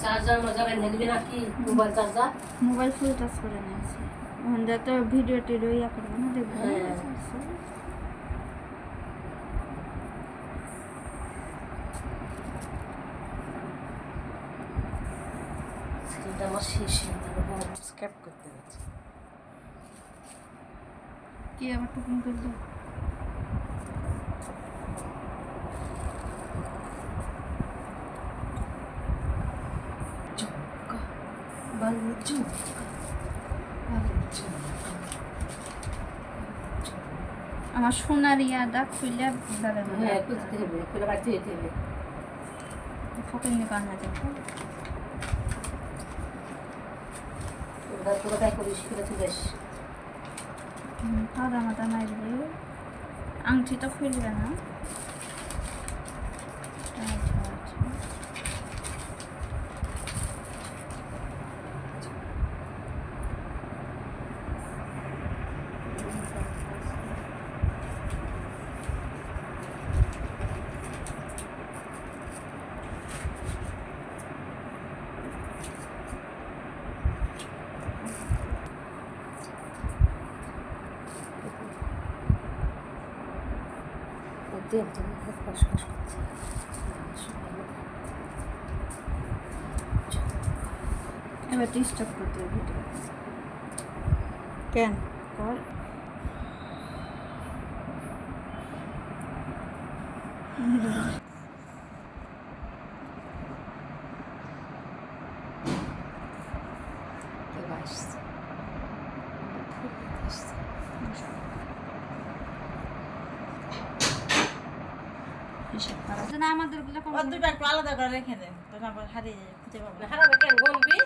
Charger মাজার এনে দিবি নাকি mobile charger mobile full touch করে নিয়েছি ওখানে তো ভিডিও টিডিও ইয়া করব না দেখব হ্যাঁ। আমার শেষ করতে হচ্ছে কি আবার টুকুন করব আমার সোনার ইয়াটা খুললে দাদা হ্যাঁ খুঁজতে হবে খুলে বাড়িতে যেতে হবে। ফকির নিকান না দেখো তোরা তোরা করিস? খুলে তুই বেশ কাদা মাথা মারবে আংটি তো খুলবে না। খুব কষ্ট কষ্ট করছে। এবার ডিস্টার্ব করতে হবে ভিডিও কেন? কর। কেউ আসছে খুব আসছে হিসাব করা আমাদেরগুলো দুটো একটু আলাদা করে রেখে দেন তখন আবার হারিয়ে যাবে খুঁজে পাবো হারাবে কেন? গনবি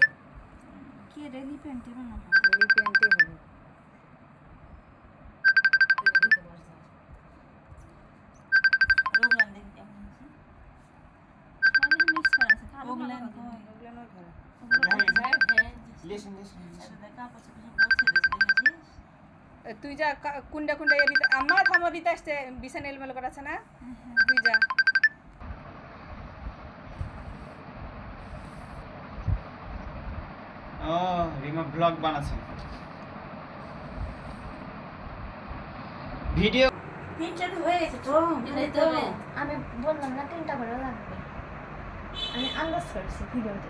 কি রেলি প্যান্টি বানাবো? এই হবে। রোগলান দেখি করা কালো তো তুই যা কা- কুন্ডা কুন্ডা ইয়ে আমার থামো দিতে আসতে বিছানা এলমেলো করা আছে না? তুই যা। ও রিমা ব্লগ বানাচ্ছে। ভিডিও তিনটা তো হয়ে গেছে তো আমি বললাম না তিনটা করে লাগবে। আমি আন্দাজ করছি ভিডিওতে